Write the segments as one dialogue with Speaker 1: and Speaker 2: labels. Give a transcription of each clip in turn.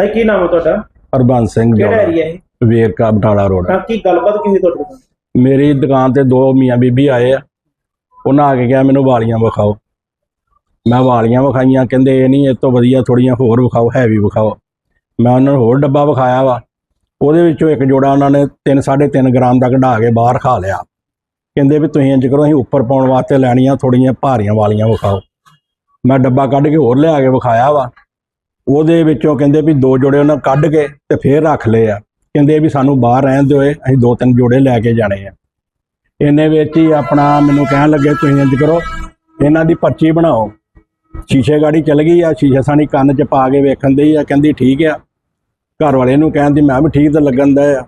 Speaker 1: ਹੈ ਕੀ ਨਾਮ ਹੈ ਤੁਹਾਡਾ?
Speaker 2: ਹਰਬੰਸ ਸਿੰਘ
Speaker 1: ਕਿਹੜਾ ਏਰੀਆ ਹੈ
Speaker 2: ਵੇਰਕਾ ਬਟਾਲਾ ਰੋਡ।
Speaker 1: ਤਾਂ ਕੀ ਗੱਲਬਾਤ ਕੀ ਹੋਈ ਤੁਹਾਡੇ ਨਾਲ?
Speaker 2: ਮੇਰੀ ਦੁਕਾਨ ਤੇ ਦੋ ਮੀਆਂ ਬੀਬੀ ਆਏ ਆ। ਉਹਨਾਂ ਆ ਕੇ ਕਿਹਾ ਮੈਨੂੰ ਵਾਲੀਆਂ ਵਿਖਾਓ। ਮੈਂ ਵਾਲੀਆਂ ਵਿਖਾਈਆਂ? ਕਹਿੰਦੇ ਇਹ ਨਹੀਂ ਇਹ ਤੋਂ ਵਧੀਆ ਥੋੜੀਆਂ ਹੋਰ ਵਿਖਾਓ ਹੈਵੀ ਵਿਖਾਓ। ਮੈਂ ਉਹਨਾਂ ਨੂੰ ਹੋਰ ਡੱਬਾ ਵਿਖਾਇਆ ਵਾ। ਉਹਦੇ ਵਿੱਚੋਂ ਇੱਕ ਜੋੜਾ ਉਹਨਾਂ ਨੇ 3 3.5 ਗ੍ਰਾਮ ਦਾ ਕਢਾ ਕੇ ਬਾਹਰ ਖਾ ਲਿਆ। ਕਹਿੰਦੇ ਵੀ ਤੁਸੀਂ ਇੰਜ ਕਰੋ ਅਸੀਂ ਉੱਪਰ ਪਾਉਣ ਵਾਸਤੇ ਲੈਣੀਆਂ ਥੋੜੀਆਂ ਭਾਰੀਆਂ ਵਾਲੀਆਂ ਵਿਖਾਓ। ਮੈਂ ਡੱਬਾ ਕੱਢ ਕੇ ਹੋਰ ਲਿਆ ਕੇ ਵਿਖਾਇਆ ਵਾ। ਉਹਦੇ ਵਿੱਚੋਂ ਕਹਿੰਦੇ ਵੀ ਦੋ ਜੋੜੇ ਉਹਨਾਂ ਕੱਢ ਕੇ ਤੇ ਫੇਰ ਰੱਖ ਲਏ ਆ। ਕਹਿੰਦੇ ਵੀ ਸਾਨੂੰ ਬਾਹਰ ਰਹਿਣ ਦਿਓ ਇਹ, ਅਸੀਂ ਦੋ ਤਿੰਨ ਜੋੜੇ ਲੈ ਕੇ ਜਾਣੇ ਆ। ਇਹਨੇ ਵਿੱਚ ਹੀ ਆਪਣਾ ਮੈਨੂੰ ਕਹਿਣ ਲੱਗੇ ਤੁਸੀਂ ਇੰਜ ਕਰੋ ਇਹਨਾਂ ਦੀ ਪਰਚੀ ਬਣਾਓ। ਸ਼ੀਸ਼ੇ ਗਾੜੀ ਚੱਲ ਗਈ ਆ ਸ਼ੀਸ਼ਾ ਸਾਨੀ ਕੰਨ 'ਚ ਪਾ ਕੇ ਵੇਖਣ ਦੀ ਆ ਕਹਿੰਦੀ ਠੀਕ ਆ। ਘਰ ਵਾਲੇ ਨੂੰ ਕਹਿਣ ਦੀ ਮੈਂ ਵੀ ਠੀਕ ਤਾਂ ਲੱਗਣ ਦਾ ਆ।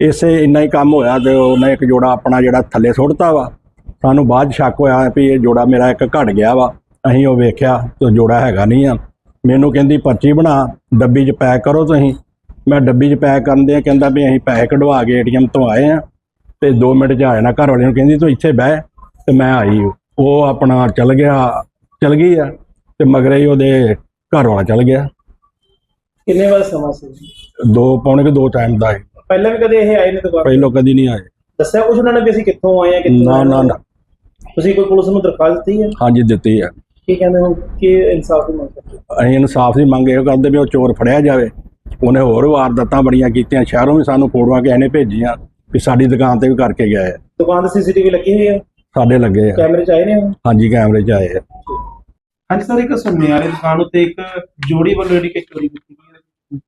Speaker 2: ਇਸੇ ਇੰਨਾ ਹੀ ਕੰਮ ਹੋਇਆ ਤੇ ਉਹਨੇ ਇੱਕ ਜੋੜਾ ਆਪਣਾ ਜਿਹੜਾ ਥੱਲੇ ਸੁੱਟਤਾ ਵਾ। ਸਾਨੂੰ ਬਾਅਦ 'ਚ ਸ਼ੱਕ ਹੋਇਆ ਵੀ ਇਹ ਜੋੜਾ ਮੇਰਾ ਇੱਕ ਘਟ ਗਿਆ ਵਾ। ਅਸੀਂ ਉਹ ਵੇਖਿਆ ਤੇ ਜੋੜਾ ਹੈਗਾ ਨਹੀਂ ਆ। ਮੈਨੂੰ ਕਹਿੰਦੀ ਪਰਚੀ ਬਣਾ ਡੱਬੀ 'ਚ ਪੈਕ ਕਰੋ ਤੁਸੀਂ। ਮੈਂ ਡੱਬੀ 'ਚ ਪੈਕ ਕਰਨ ਦੇ ਕਹਿੰਦਾ ਵੀ ਅਸੀਂ ਪੈਸੇ ਕਢਵਾ ਕੇ ਏਟੀਐਮ ਤੋਂ ਆਏ ਆ ਤੇ 2 ਮਿੰਟ 'ਚ ਆ ਜਾਣਾ ਘਰ ਵਾਲੇ ਨੂੰ। ਕਹਿੰਦੀ ਤੂੰ ਇੱਥੇ ਬਹਿ ਤੇ ਮੈਂ ਆਈ ਉਹ ਆਪਣਾ ਚਲ ਗਿਆ ਚਲ ਗਈ ਆ ਤੇ ਮਗਰੇ ਹੀ ਉਹਦੇ ਘਰ ਵਾਲਾ ਚਲ ਗਿਆ।
Speaker 1: ਕਿੰਨੇ ਵਾਰ ਸਮਾਂ ਸੀ?
Speaker 2: ਦੋ ਪੌਣੇ ਕੇ ਦੋ ਟਾਈਮ ਦਾ ਸੀ।
Speaker 1: ਪਹਿਲਾਂ ਵੀ ਕਦੇ ਇਹ ਆਏ ਨੇ ਦੁਕਾਨ
Speaker 2: ਪਹਿਲੋਂ ਕਦੀ ਨਹੀਂ ਆਏ।
Speaker 1: ਦੱਸਿਆ ਕੁਝ ਉਹਨਾਂ ਨੇ ਵੀ ਅਸੀਂ ਕਿੱਥੋਂ ਆਏ ਆ ਕਿੱਥੋਂ
Speaker 2: ਨਾ ਨਾ
Speaker 1: ਹਾਂ?
Speaker 2: ਨਾ।
Speaker 1: ਤੁਸੀਂ ਕੋਈ ਪੁਲਿਸ ਨੂੰ ਦਰਖਾਸਤ ਦਿੱਤੀ ਹੈ?
Speaker 2: ਹਾਂਜੀ ਦਿੱਤੀ ਆ
Speaker 1: ਕੀ ਕਹਿੰਦੇ ਹੋ ਕਿ ਇਨਸਾਫ ਦੀ ਮੰਗ ਕਰਦੇ ਹੋ?
Speaker 2: ਅਸੀਂ ਇਨਸਾਫ ਦੀ ਮੰਗ ਇਹ ਕਰਦੇ ਵੀ ਉਹ ਚੋਰ ਫੜਿਆ ਜਾਵੇ। ਉਹਨੇ ਹੋਰ ਵਾਰਦਾਤਾਂ ਬੜੀਆਂ ਕੀਤੀਆਂ ਸ਼ਹਿਰੋਂ ਵੀ ਸਾਨੂੰ ਫੋਟੋਆਂ ਕਿਸੇ ਨੇ ਭੇਜੀਆਂ ਵੀ ਸਾਡੀ ਦੁਕਾਨ ਤੇ ਵੀ ਕਰਕੇ ਗਏ। ਆ।
Speaker 1: ਦੁਕਾਨ ਤੇ ਸੀਸੀਟੀਵੀ ਲੱਗੀ ਹੋਈ ਹੈ
Speaker 2: ਸਾਡੇ ਲੱਗੇ ਆ।
Speaker 1: ਕੈਮਰੇ ਚ ਆਏ ਨੇ ਉਹ?
Speaker 2: ਹਾਂਜੀ ਕੈਮਰੇ 'ਚ ਆਏ ਆ।
Speaker 1: ਹਾਂਜੀ ਸਰ ਇੱਕ ਸੁਨਿਆਰੇ ਦੁਕਾਨ ਉੱਤੇ ਇੱਕ ਜੋੜੀ ਵੱਲੋਂ ਜਿਹੜੀ ਕਿ ਚੋਰੀ ਕੀਤੀ ਗਈ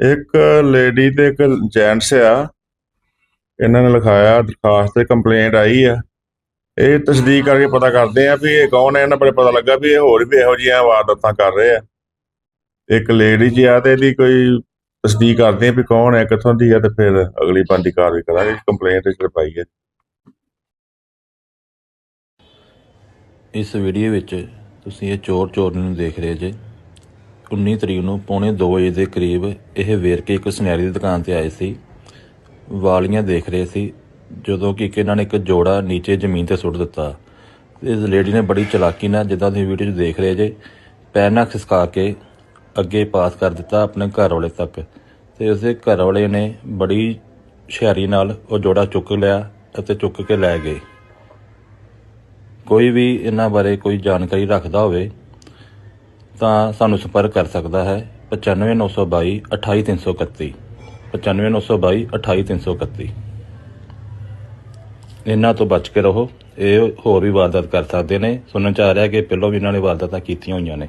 Speaker 1: ਹੈ
Speaker 3: ਇੱਕ ਲੇਡੀ ਤੇ ਇੱਕ ਜੈਂਟਸ ਆ। ਇਹਨਾਂ ਨੇ ਲਿਖਾਇਆ ਦਰਖਾਸਤ ਤੇ ਕੰਪਲੇਂਟ ਆਈ ਆ। ਇਹ ਤਸਦੀਕ ਕਰਕੇ ਪਤਾ ਕਰਦੇ ਆ ਵੀ ਇਹ ਕੌਣ ਹੈ, ਇਹਨਾਂ ਬਾਰੇ ਪਤਾ ਲੱਗਾ ਵੀ ਇਹ ਹੋਰ ਵੀ ਇਹੋ ਜਿਹੀਆਂ ਵਾਰਦਾਤਾਂ ਕਰ ਰਹੇ ਆ। ਇੱਕ ਲੇਡੀ ਜੀ ਆ ਤੇ ਇਹਦੀ ਕੋਈ ਤਸਦੀਕ ਕਰਦੇ ਆ ਵੀ ਕੌਣ ਹੈ, ਕਿੱਥੋਂ ਦੀ ਆ ਤੇ ਫਿਰ ਅਗਲੀ ਬੰਦੀ ਕਾਰਵਾਈ ਕਰਾਂਗੇ ਕੰਪਲੇਂਟ ਇਸ ਪਾਈ ਹੈ।
Speaker 4: ਇਸ ਵੀਡੀਓ ਵਿੱਚ ਤੁਸੀਂ ਇਹ ਚੋਰ ਚੋਰਨੀ ਨੂੰ ਦੇਖ ਰਹੇ ਜੇ। 19 ਤਰੀਕ ਨੂੰ ਪੌਣੇ 2 ਵਜੇ ਦੇ ਕਰੀਬ ਇਹ ਵੇਰ ਕੇ ਇੱਕ ਸੁਨਹਿਰੀ ਦੀ ਦੁਕਾਨ ਤੇ ਆਏ ਸੀ। ਵਾਲੀਆਂ ਦੇਖ ਰਹੇ ਸੀ। ਜਦੋਂ ਕਿ ਇੱਕ ਇਹਨਾਂ ਨੇ ਇੱਕ ਜੋੜਾ ਨੀਚੇ ਜ਼ਮੀਨ ਤੇ ਸੁੱਟ ਦਿੱਤਾ। ਇਸ ਲੇਡੀ ਨੇ ਬੜੀ ਚਲਾਕੀ ਨਾਲ ਜਿੱਦਾਂ ਤੁਸੀਂ ਵੀਡੀਓ 'ਚ ਦੇਖ ਰਹੇ ਜੇ, ਪੈਰ ਨਾਲ ਖਿਸਕਾ ਕੇ ਅੱਗੇ ਪਾਸ ਕਰ ਦਿੱਤਾ ਆਪਣੇ ਘਰ ਵਾਲੇ ਤੱਕ। ਤੇ ਉਸਦੇ ਘਰ ਵਾਲੇ ਨੇ ਬੜੀ ਹੁਸ਼ਿਆਰੀ ਨਾਲ ਉਹ ਜੋੜਾ ਚੁੱਕ ਲਿਆ ਅਤੇ ਚੁੱਕ ਕੇ ਲੈ ਗਏ। ਕੋਈ ਵੀ ਇਹਨਾਂ ਬਾਰੇ ਕੋਈ ਜਾਣਕਾਰੀ ਰੱਖਦਾ ਹੋਵੇ ਤਾਂ ਸਾਨੂੰ ਸੰਪਰਕ ਕਰ ਸਕਦਾ ਹੈ 95922 28331 95922 28331 ਇਹਨਾਂ ਤੋਂ ਬਚ ਕੇ ਰਹੋ। ਇਹ ਹੋਰ ਵੀ ਵਾਰਦਾਤ ਕਰ ਸਕਦੇ ਨੇ। ਸੁਣਨ ਚ ਆ ਰਿਹਾ ਕਿ ਪਹਿਲਾਂ ਵੀ ਇਹਨਾਂ ਨੇ ਵਾਰਦਾਤਾਂ ਕੀਤੀਆਂ ਹੋਈਆਂ ਨੇ।